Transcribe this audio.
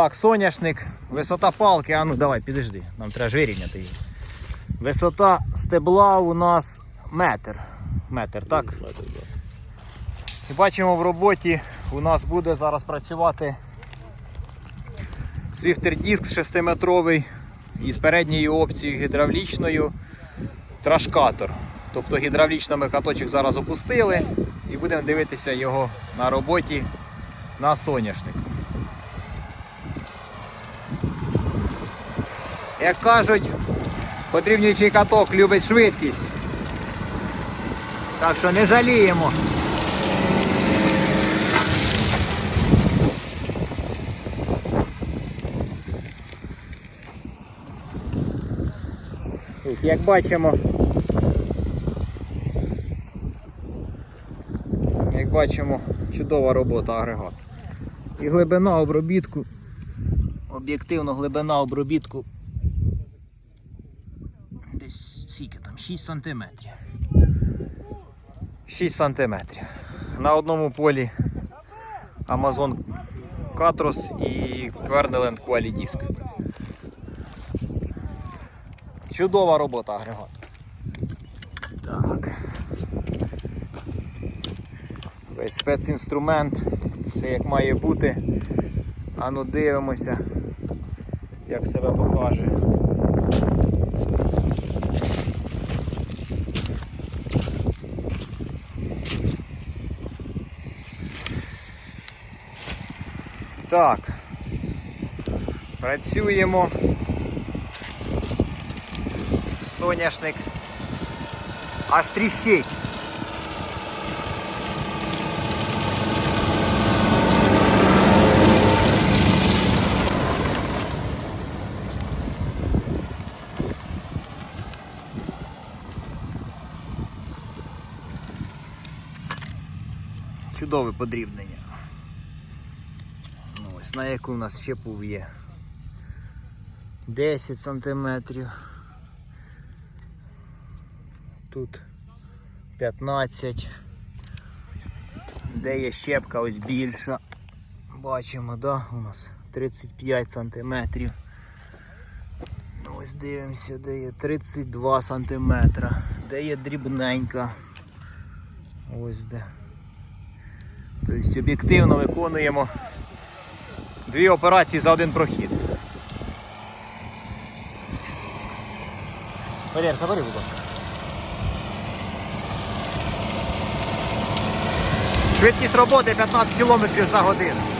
Так, соняшник, висота палки, а ну давай, підожди, нам треба ж вирівняти її. Висота стебла у нас метр. Метр, так? І бачимо в роботі у нас буде зараз працювати свіфтер-диск 6-метровий із передньою опцією гідравлічною трашкатор. Тобто гідравлічно ми каточок зараз опустили і будемо дивитися його на роботі на соняшник. Як кажуть, подрівнюючий каток любить швидкість. Так що не жаліємо. Як бачимо, як бачимо, чудова робота агрегат. І глибина обробітку, об'єктивно глибина обробітку скільки там, 6 сантиметрів. 6 сантиметрів. На одному полі Amazon Катрос і Квернеленд Disc. Чудова робота агрегат. Так. Весь спецінструмент, все як має бути. А ну дивимося, як себе покаже. Так. Працюємо. Соняшник аж тріщить. Чудове подрібнення. На яку у нас щепув є. 10 сантиметрів. Тут 15. Де є щепка ось більша. Бачимо, да? У нас 35 сантиметрів. Ну, Ось дивимося, де є 32 сантиметра. Де є дрібненька. Ось де. Тобто об'єктивно виконуємо дві операції за один прохід. Валер, забери, будь ласка. Швидкість роботи 15 км за годину.